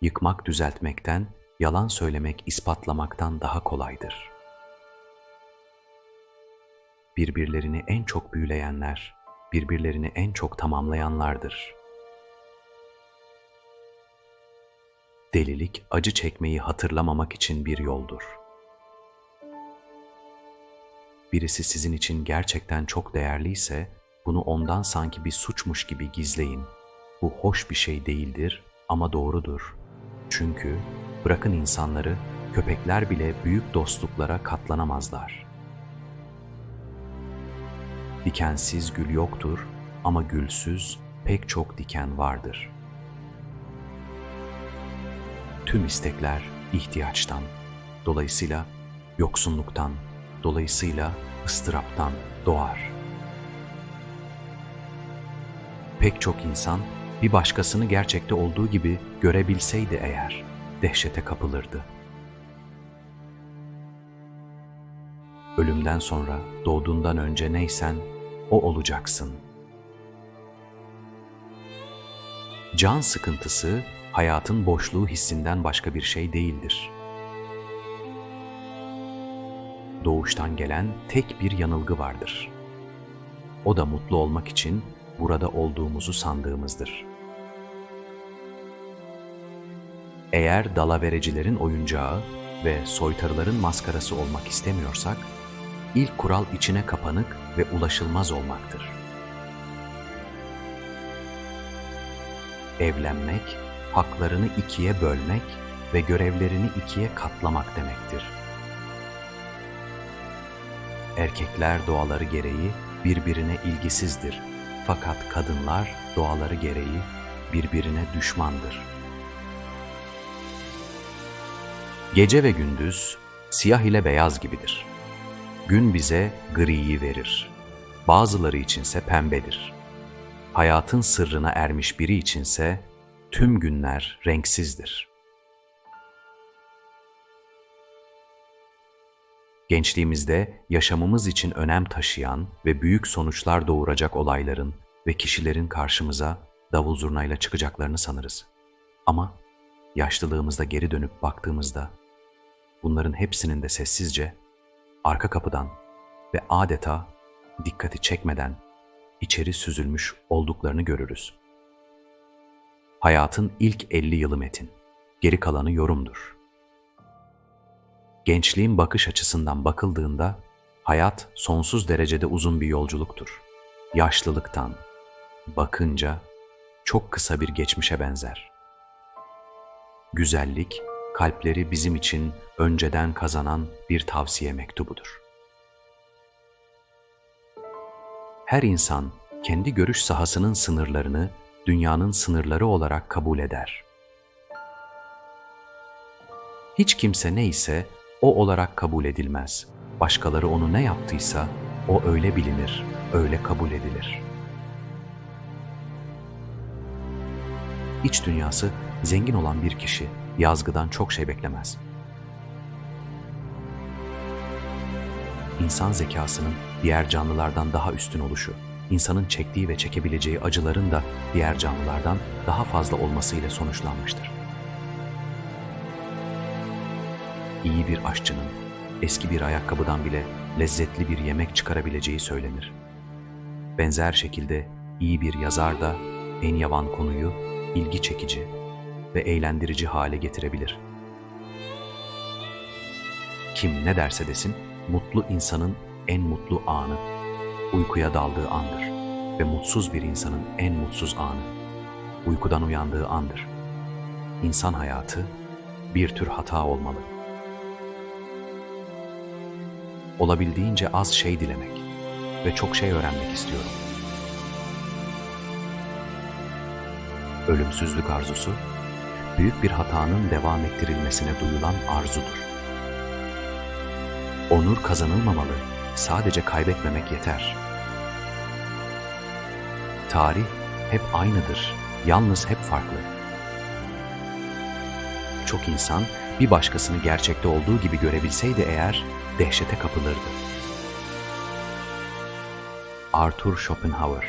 yıkmak düzeltmekten, yalan söylemek ispatlamaktan daha kolaydır. Birbirlerini en çok büyüleyenler, birbirlerini en çok tamamlayanlardır. Delilik acı çekmeyi hatırlamamak için bir yoldur. Birisi sizin için gerçekten çok değerliyse bunu ondan sanki bir suçmuş gibi gizleyin. Bu hoş bir şey değildir ama doğrudur. Çünkü bırakın insanları, köpekler bile büyük dostluklara katlanamazlar. Dikensiz gül yoktur ama gülsüz pek çok diken vardır. Tüm istekler ihtiyaçtan, dolayısıyla yoksunluktan, dolayısıyla ıstıraptan doğar. Pek çok insan bir başkasını gerçekte olduğu gibi görebilseydi eğer dehşete kapılırdı. Ölümden sonra doğduğundan önce neysen o olacaksın. Can sıkıntısı hayatın boşluğu hissinden başka bir şey değildir. Doğuştan gelen tek bir yanılgı vardır. O da mutlu olmak için burada olduğumuzu sandığımızdır. Eğer dalaverecilerin oyuncağı ve soytarıların maskarası olmak istemiyorsak, ilk kural içine kapanık ve ulaşılmaz olmaktır. Evlenmek, haklarını ikiye bölmek ve görevlerini ikiye katlamak demektir. Erkekler doğaları gereği birbirine ilgisizdir fakat kadınlar doğaları gereği birbirine düşmandır. Gece ve gündüz siyah ile beyaz gibidir. Gün bize griyi verir. Bazıları içinse pembedir. Hayatın sırrına ermiş biri içinse tüm günler renksizdir. Gençliğimizde yaşamımız için önem taşıyan ve büyük sonuçlar doğuracak olayların ve kişilerin karşımıza davul zurnayla çıkacaklarını sanırız. Ama yaşlılığımızda geri dönüp baktığımızda bunların hepsinin de sessizce arka kapıdan ve adeta dikkati çekmeden içeri süzülmüş olduklarını görürüz. Hayatın ilk 50 yılı metin, geri kalanı yorumdur. Gençliğin bakış açısından bakıldığında hayat sonsuz derecede uzun bir yolculuktur. Yaşlılıktan bakınca çok kısa bir geçmişe benzer. Güzellik kalpleri bizim için önceden kazanan bir tavsiye mektubudur. Her insan kendi görüş sahasının sınırlarını dünyanın sınırları olarak kabul eder. Hiç kimse neyse o olarak kabul edilmez. Başkaları onu ne yaptıysa o öyle bilinir, öyle kabul edilir. İç dünyası zengin olan bir kişi yazgıdan çok şey beklemez. İnsan zekasının diğer canlılardan daha üstün oluşu, insanın çektiği ve çekebileceği acıların da diğer canlılardan daha fazla olmasıyla sonuçlanmıştır. iyi bir aşçının eski bir ayakkabıdan bile lezzetli bir yemek çıkarabileceği söylenir. Benzer şekilde iyi bir yazar da en yavan konuyu ilgi çekici ve eğlendirici hale getirebilir. Kim ne derse desin, mutlu insanın en mutlu anı, uykuya daldığı andır ve mutsuz bir insanın en mutsuz anı, uykudan uyandığı andır. İnsan hayatı bir tür hata olmalı. olabildiğince az şey dilemek ve çok şey öğrenmek istiyorum. Ölümsüzlük arzusu, büyük bir hatanın devam ettirilmesine duyulan arzudur. Onur kazanılmamalı, sadece kaybetmemek yeter. Tarih hep aynıdır, yalnız hep farklı. Çok insan bir başkasını gerçekte olduğu gibi görebilseydi eğer dehşete kapılırdı. Arthur Schopenhauer